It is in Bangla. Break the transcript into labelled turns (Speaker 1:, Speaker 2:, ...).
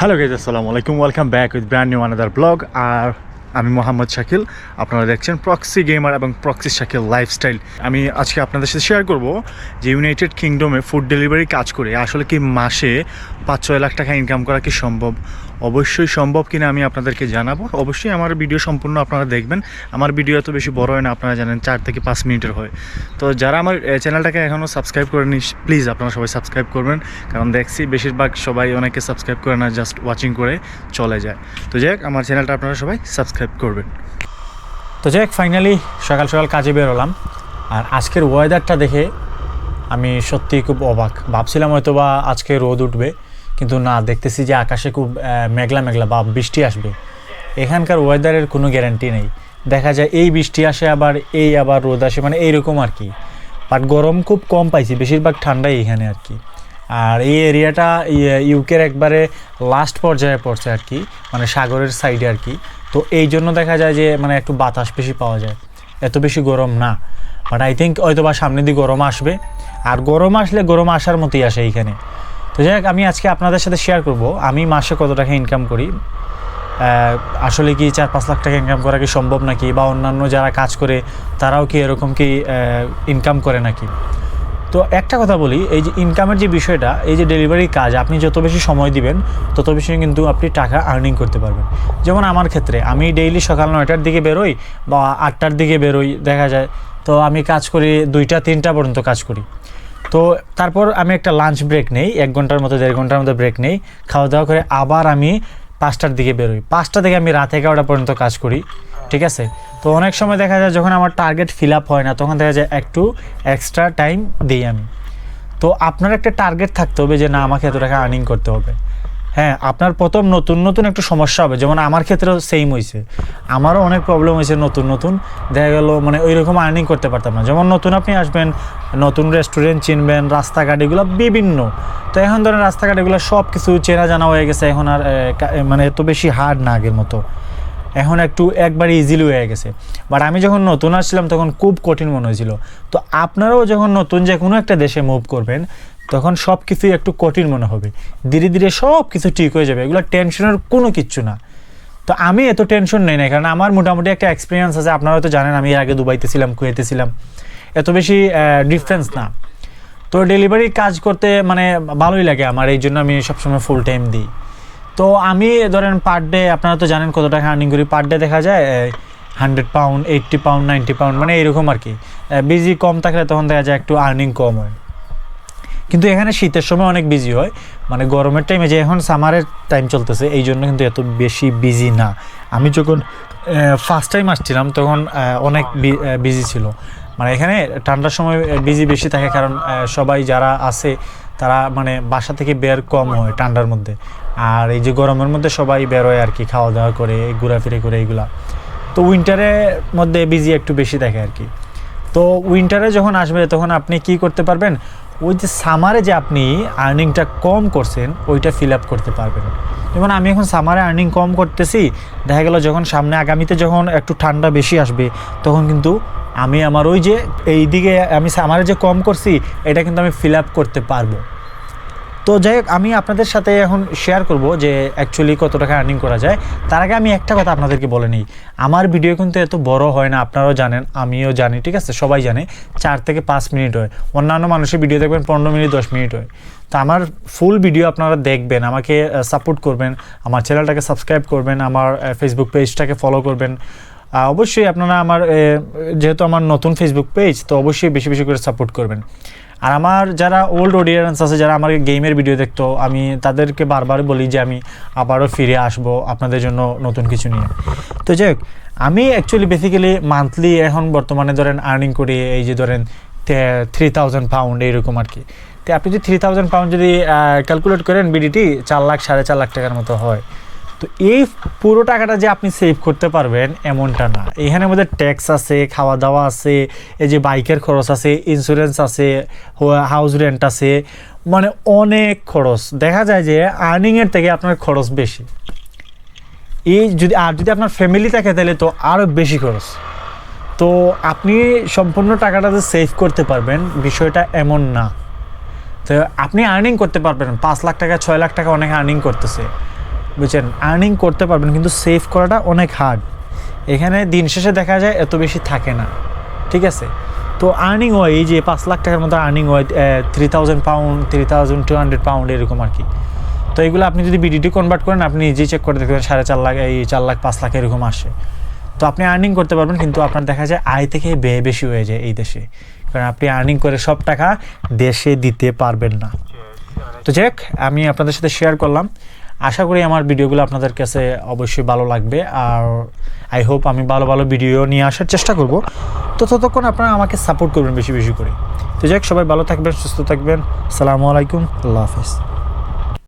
Speaker 1: হ্যালো গেজ আসসালামু আলাইকুম welcome back with brand new another blog আর আমি মোহাম্মদ শাকিল। আপনারা দেখছেন প্রক্সি গেমার এবং প্রক্সি শাকিল লাইফস্টাইল আমি আজকে আপনাদের সাথে শেয়ার করব যে ইউনাইটেড কিংডমে ফুড ডেলিভারি কাজ করে আসলে কি মাসে পাঁচ ছয় লাখ টাকা ইনকাম করা কি সম্ভব? অবশ্যই সম্ভব কিনা আমি আপনাদেরকে জানাব। অবশ্যই আমার ভিডিও সম্পূর্ণ আপনারা দেখবেন। আমার ভিডিও এত বেশি বড় হয় না, আপনারা জানেন চার থেকে পাঁচ মিনিটের হয়। তো যারা আমার চ্যানেলটাকে এখনও সাবস্ক্রাইব করেনি প্লিজ আপনারা সবাই সাবস্ক্রাইব করবেন। কারণ দেখছি বেশিরভাগ সবাই অনেকে সাবস্ক্রাইব করে না জাস্ট ওয়াচিং করে চলে যায়। তো যাই আমার চ্যানেলটা আপনারা সবাই সাবস্ক্রাইব করবেন।
Speaker 2: তো যাই ফাইনালি সকাল সকাল কাজে বেরোলাম আর আজকের ওয়েদারটা দেখে আমি সত্যিই খুব অবাক। ভাবছিলাম হয়তো বা আজকে রোদ উঠবে, কিন্তু না, দেখতেছি যে আকাশে খুব মেঘলা মেঘলা বা বৃষ্টি আসবে। এখানকার ওয়েদারের কোনো গ্যারান্টি নেই। দেখা যায় এই বৃষ্টি আসে, আবার এই আবার রোদ আসে মানে এইরকম আর কি। বাট গরম খুব কম পাইছি, বেশিরভাগ ঠান্ডাই এখানে আর কি। আর এই এরিয়াটা ইউকের একবারে লাস্ট পর্যায়ে পড়ছে আর কি মানে সাগরের সাইডে আর কি। তো এই জন্য দেখা যায় যে মানে একটু বাতাস বেশি পাওয়া যায়। এত বেশি গরম না। বাট আই থিঙ্ক হয়তো বা সামনের দিকে গরম আসবে। আর গরম আসলে গরম আসার মতোই আসে এইখানে। তো যাই হোক, আমি আজকে আপনাদের সাথে শেয়ার করব। আমি মাসে কত টাকা ইনকাম করি? আসলে কি চার পাঁচ লাখ টাকা ইনকাম করা কি সম্ভব নাকি? বা অন্যান্য যারা কাজ করে তারাও কি এরকম কি ইনকাম করে নাকি? তো একটা কথা বলি, এই যে ইনকামের যে বিষয়টা, এই যে ডেলিভারি কাজ, আপনি যত বেশি সময় দিবেন, তত বেশি কিন্তু আপনি টাকা আর্নিং করতে পারবেন। যেমন আমার ক্ষেত্রে, আমি ডেইলি সকাল নয়টার দিকে বেরোই বা আটটার দিকে বেরোই, দেখা যায়। তো আমি কাজ করি দুইটা, তিনটা পর্যন্ত কাজ করি। তো তারপর আমি একটা লাঞ্চ ব্রেক নেই, এক ঘণ্টার মতো, দেড় ঘণ্টার মতো ব্রেক নেই। খাওয়া দাওয়া করে আবার আমি পাঁচটার দিকে বেরোই। পাঁচটা থেকে আমি রাত এগারোটা পর্যন্ত কাজ করি। ঠিক আছে? তো অনেক সময় দেখা যায় যখন আমার টার্গেট ফিল আপ হয় না, তখন দেখা যায় একটু এক্সট্রা টাইম দিই আমি। তো আপনার একটা টার্গেট থাকতে হবে যে, না, আমাকে এত টাকা আর্নিং করতে হবে। হ্যাঁ আপনার প্রথম নতুন নতুন একটু সমস্যা হবে। যেমন আমার ক্ষেত্রেও সেম হয়েছে আমারও অনেক প্রবলেম হয়েছে নতুন নতুন। দেখা গেল মানে ওই রকম আর্নিং করতে পারতাম না। যেমন নতুন আপনি আসবেন, নতুন রেস্টুরেন্ট চিনবেন, রাস্তাঘাট এগুলো বিভিন্ন। তো এখন ধরেন রাস্তাঘাট এগুলো সব কিছু চেনা জানা হয়ে গেছে। এখন আর মানে এত বেশি হার্ড না আগের মতো। এখন একটু একবারে ইজিলি হয়ে গেছে। বাট আমি যখন নতুন আসছিলাম, তখন খুব কঠিন মনে হয়েছিল। তো আপনারাও যখন নতুন যে কোনো একটা দেশে মুভ করবেন, তখন সব কিছুই একটু কঠিন মনে হবে। ধীরে ধীরে সব কিছু ঠিক হয়ে যাবে। এগুলো টেনশনের কোনো কিচ্ছু না। তো আমি এত টেনশন নেই না কারণ আমার মোটামুটি একটা এক্সপিরিয়েন্স আছে। আপনারা তো জানেন, আমি এর আগে দুবাইতে ছিলাম, কুয়েতে ছিলাম। এত বেশি ডিফারেন্স না। তো ডেলিভারি কাজ করতে মানে ভালোই লাগে আমার। এই জন্য আমি সবসময় ফুল টাইম দিই। তো আমি, ধরেন পার ডে আপনারা তো জানেন কত টাকা আর্নিং করি। পার ডে দেখা যায় hundred pound eighty pound ninety pound মানে এরকম আর কি। বিজি কম থাকলে তখন দেখা যায় একটু আর্নিং কম হয়। কিন্তু এখানে শীতের সময় অনেক বিজি হয়। মানে গরমের টাইমে যে এখন সামারের টাইম চলতেছে, এই জন্য কিন্তু এত বেশি বিজি না। আমি যখন ফার্স্ট টাইম আসছিলাম, তখন অনেক বিজি ছিল। মানে এখানে ঠান্ডার সময় বিজি বেশি থাকে কারণ সবাই যারা আছে তারা মানে বাসা থেকে বের কম হয় ঠান্ডার মধ্যে। আর এই যে গরমের মধ্যে সবাই বেরোয় আর কি খাওয়া দাওয়া করে, ঘোরাফিরে করে এইগুলা তো উইন্টারের মধ্যে বিজি একটু বেশি থাকে আর কি। তো উইন্টারে যখন আসবে তখন আপনি কি করতে পারবেন? ওই যে সামারে যে আপনি আর্নিংটা কম করছেন, ওইটা ফিল আপ করতে পারবেন। যেমন আমি এখন সামারে আর্নিং কম করতেছি, দেখা গেল যখন সামনে আগামীতে যখন একটু ঠান্ডা বেশি আসবে, তখন কিন্তু আমি আমার ওই যে এই দিকে আমি সামারে যে কম করছি, এটা কিন্তু আমি ফিল আপ করতে পারব। তো যাই হোক, আমি আপনাদের সাথে এখন শেয়ার করব যে অ্যাকচুয়ালি কত টাকা আর্নিং করা যায়। তার আগে আমি একটা কথা আপনাদেরকে বলে নিই। আমার ভিডিও কিন্তু এত বড় হয় না, আপনারাও জানেন, আমিও জানি, ঠিক আছে? সবাই জানে, চার থেকে পাঁচ মিনিট হয়। অন্যান্য মানুষের ভিডিও দেখবেন পনেরো মিনিট, দশ মিনিট হয়। তো আমার ফুল ভিডিও আপনারা দেখবেন, আমাকে সাপোর্ট করবেন, আমার চ্যানেলটাকে সাবস্ক্রাইব করবেন, আমার ফেসবুক পেজটাকে ফলো করবেন। অবশ্যই আপনারা আমার যেহেতু আমার নতুন ফেসবুক পেজ তো অবশ্যই বেশি বেশি করে সাপোর্ট করবেন। আর আমার যারা ওল্ড অডিয়েন্স আছে, যারা আমার গেমের ভিডিও দেখতো, আমি তাদেরকে বারবার বলি যে আমি আবারও ফিরে আসব আপনাদের জন্য নতুন কিছু নিয়ে। তো যাই হোক, আমি অ্যাকচুয়ালি বেসিক্যালি মান্থলি এখন বর্তমানে ধরেন আর্নিং করি, এই যে ধরেন থ্রি থাউজেন্ড পাউন্ড এইরকম আর কি। তো আপনি যদি থ্রি থাউজেন্ড পাউন্ড যদি ক্যালকুলেট করেন বিডিটি চার লাখ, সাড়ে চার লাখ টাকার মতো হয়। তো এই পুরো টাকাটা যে আপনি সেভ করতে পারবেন এমনটা না। এখানের মধ্যে ট্যাক্স আছে খাওয়া দাওয়া আছে, এই যে বাইকের খরচ আছে ইন্স্যুরেন্স আছে হাউস রেন্ট আছে মানে অনেক খরচ। দেখা যায় যে আর্নিংয়ের থেকে আপনার খরচ বেশি। এই যদি, আর যদি আপনার ফ্যামিলি থাকে তাহলে তো আরও বেশি খরচ। তো আপনি সম্পূর্ণ টাকাটা যে সেভ করতে পারবেন বিষয়টা এমন না। তো আপনি আর্নিং করতে পারবেন। পাঁচ লাখ টাকা, ছয় লাখ টাকা অনেক আর্নিং করতেছে। বুঝছেন আর্নিং করতে পারবেন, কিন্তু সেভ করাটা অনেক হার্ড এখানে দিন শেষে দেখা যায় এত বেশি থাকে না, ঠিক আছে? তো আর্নিং হয়, এই যে পাঁচ লাখ টাকার মতো আর্নিং হয় three thousand pound three thousand two hundred pound এরকম আর কি। তো এগুলো আপনি যদি বিডিটি কনভার্ট করেন, আপনি নিজেই চেক করে দেখবেন, সাড়ে চার লাখ, এই চার লাখ, পাঁচ লাখ এরকম আসে। তো আপনি আর্নিং করতে পারবেন, কিন্তু আপনার দেখা যায় আয় থেকে ব্যয় বেশি হয়ে যায় এই দেশে। কারণ আপনি আর্নিং করে সব টাকা দেশে দিতে পারবেন না। তো যাই আমি আপনাদের সাথে শেয়ার করলাম। আশা করি আমার ভিডিওগুলো আপনাদের কাছে অবশ্যই ভালো লাগবে আর আই হোপ আমি ভালো ভালো ভিডিও নিয়ে আসার চেষ্টা করব। তো ততক্ষণ আপনারা আমাকে সাপোর্ট করবেন বেশি বেশি করে। তো যাই হোক, সবাই ভালো থাকবেন সুস্থ থাকবেন। সালামু আলাইকুম আল্লাহ হাফেজ।